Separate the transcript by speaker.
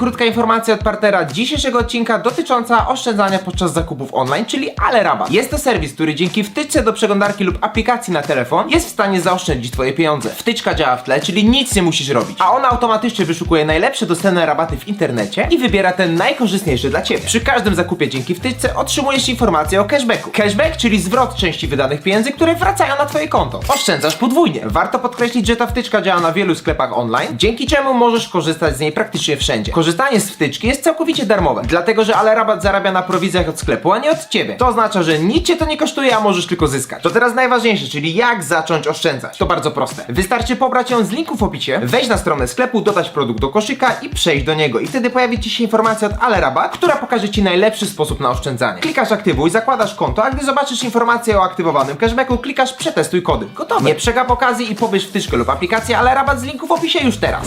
Speaker 1: Krótka informacja od partnera dzisiejszego odcinka dotycząca oszczędzania podczas zakupów online, czyli Ale Rabat. Jest to serwis, który dzięki wtyczce do przeglądarki lub aplikacji na telefon jest w stanie zaoszczędzić Twoje pieniądze. Wtyczka działa w tle, czyli nic nie musisz robić, a ona automatycznie wyszukuje najlepsze dostępne rabaty w internecie i wybiera ten najkorzystniejszy dla Ciebie. Przy każdym zakupie dzięki wtyczce otrzymujesz informację o cashbacku. Cashback, czyli zwrot części wydanych pieniędzy, które wracają na Twoje konto. Oszczędzasz podwójnie. Warto podkreślić, że ta wtyczka działa na wielu sklepach online, dzięki czemu możesz korzystać z niej praktycznie wszędzie. Korzystanie z wtyczki jest całkowicie darmowe, dlatego że Ale Rabat zarabia na prowizjach od sklepu, a nie od Ciebie. To oznacza, że nic Cię to nie kosztuje, a możesz tylko zyskać. To teraz najważniejsze, czyli jak zacząć oszczędzać. To bardzo proste. Wystarczy pobrać ją z linku w opisie, wejść na stronę sklepu, dodać produkt do koszyka i przejść do niego. I wtedy pojawi Ci się informacja od Ale Rabat, która pokaże Ci najlepszy sposób na oszczędzanie. Klikasz aktywuj, zakładasz konto, a gdy zobaczysz informację o aktywowanym cashbacku, klikasz przetestuj kody. Gotowe. Nie przegap okazji i pobierz wtyczkę lub aplikację Ale Rabat z linku w opisie już teraz.